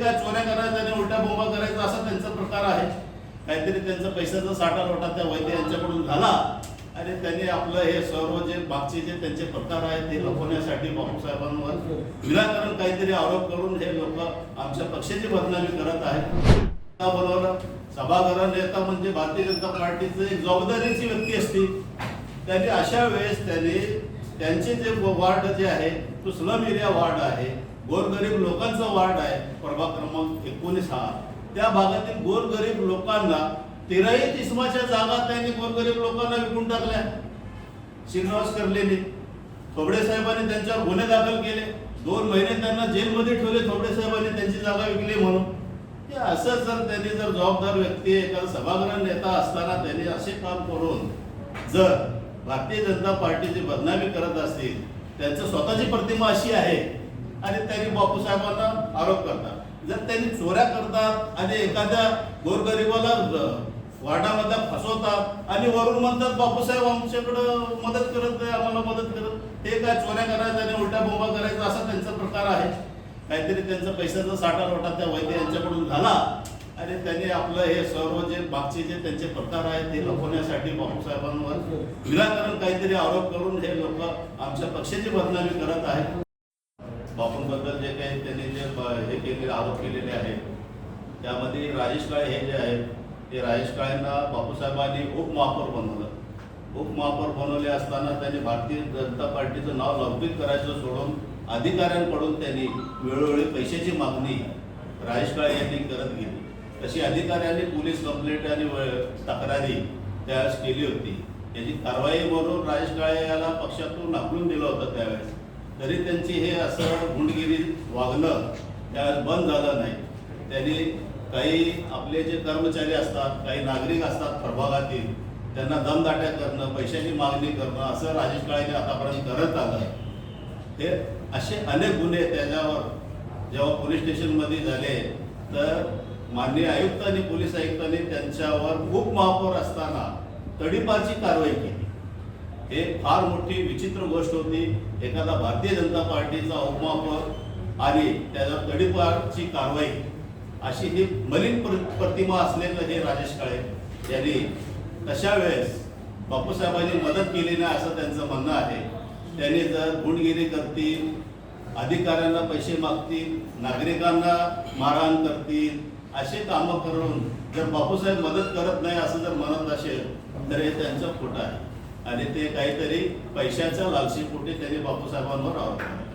काय चोऱ्या करायचा आणि उलट्या बोंबा करायचा असा त्यांचा प्रकार आहे. काहीतरी त्यांचा पैशाचा साठा लोटा त्या वैद्य यांच्याकडून झाला आणि त्यांनी आपलं हे सर्व जे मागचे जे त्यांचे प्रकार आहेत ते लपवण्यासाठी बापूसाहेबांवर विनाकारण काहीतरी आरोप करून हे लोक आमच्या पक्षाची बदनामी करत आहेत. का बोलवलं सभागृह नेता म्हणजे भारतीय जनता पार्टीचं एक जबाबदारीची व्यक्ती असते. त्यांनी अशा वेळेस त्यांनी त्यांचे जे वार्ड जे आहे तो स्लम एरिया वार्ड आहे गोरगरीब लोकांचा वार्ड आहे. प्रभाग क्रमांक एकोणीस हा. त्या भागातील गोरगरीब लोकांना तेराही किस्माच्या जागा त्यांनी गोरगरीब लोकांना विकून टाकल्या. श्रीनिवास करलेने थोबडे साहेबांनी त्यांच्यावर गुन्हे दाखल केले. दोन महिने त्यांना जेलमध्ये ठेवले थोबडे साहेबांनी त्यांची जागा विकली म्हणून. हे असं जर त्यांनी जर जबाबदार व्यक्ती एखादा सभागृह नेता असताना त्यांनी असे काम करून जर भारतीय जनता पार्टीची बदनामी करत असतील त्यांचं स्वतःची प्रतिमा अशी आहे आणि त्यांनी बापूसाहेबांना आरोप करतात. जर त्यांनी चोऱ्या करतात आणि एखाद्या गोरगरिबाला वार्डामध्ये फसवतात आणि वरून म्हणतात बापूसाहेब आमच्याकडं मदत करत नाही आम्हाला मदत करत. हे काय चोऱ्या करायचं आणि उलट्या बोंबा करायचा असा त्यांचा प्रकार आहे. काहीतरी त्यांचा पैशाचा साठा लोटा त्या वैद्य यांच्याकडून झाला आणि त्यांनी आपलं हे सर्व जे मागचे जे त्यांचे प्रकार आहेत ते लपवण्यासाठी बापूसाहेबांवर निराकरण काहीतरी आरोप करून हे लोक आमच्या पक्षाची बदनामी करत आहेत. बापूंबद्दल जे काही त्यांनी जे हे केलेले आरोप केलेले आहेत त्यामध्ये राजेश काळे हे जे आहेत ते राजेश काळेंना बापूसाहेबांनी उपमहापौर बनवलं. उपमहापौर बनवले असताना त्यांनी भारतीय जनता पार्टीचं नाव लौकिक करायचं सोडून अधिकाऱ्यांकडून त्यांनी वेळोवेळी पैशाची मागणी राजेश काळे यांनी करत गेली. तशी अधिकाऱ्यांनी पोलीस कंप्लेंट आणि तक्रारी त्यावेळेस केली होती. याची कारवाई म्हणून राजेश काळे याला पक्षातून नाकलून दिलं होतं त्यावेळेस. तरी त्यांची हे असं गुंडगिरी वागणं त्यावेळेस बंद झालं नाही. त्यांनी काही आपले जे कर्मचारी असतात काही नागरिक असतात प्रभागातील त्यांना दमदाट्या करणं पैशाची मागणी करणं असं राजेश काळेने आतापर्यंत करत आलं हे असे अनेक गुन्हे त्याच्यावर जेव्हा पोलीस स्टेशनमध्ये झाले तर माननीय आयुक्त आणि पोलीस आयुक्तांनी त्यांच्यावर उपमहापौर असताना तडीपारची कारवाई केली. हे फार मोठी विचित्र गोष्ट होती. एखादा भारतीय जनता पार्टीचा उपमहापौर आणि त्याला तडीपारची कारवाई अशी ही मलिन प्रतिमा असलेलं हे राजेश काळे यांनी तशा वेळेस बापूसाहेबांनी मदत केली नाही असं त्यांचं म्हणणं आहे. त्यांनी जर गुंडगिरी करतील अधिकाऱ्यांना पैसे मागतील नागरिकांना मारहाण करतील असे कामं करून जर बापूसाहेब मदत करत नाही असं जर म्हणत असेल तर हे त्यांचं खोटं आहे. आणि ते काहीतरी पैशाच्या लालसीपोटी त्यांनी बापूसाहेबांवर आरोप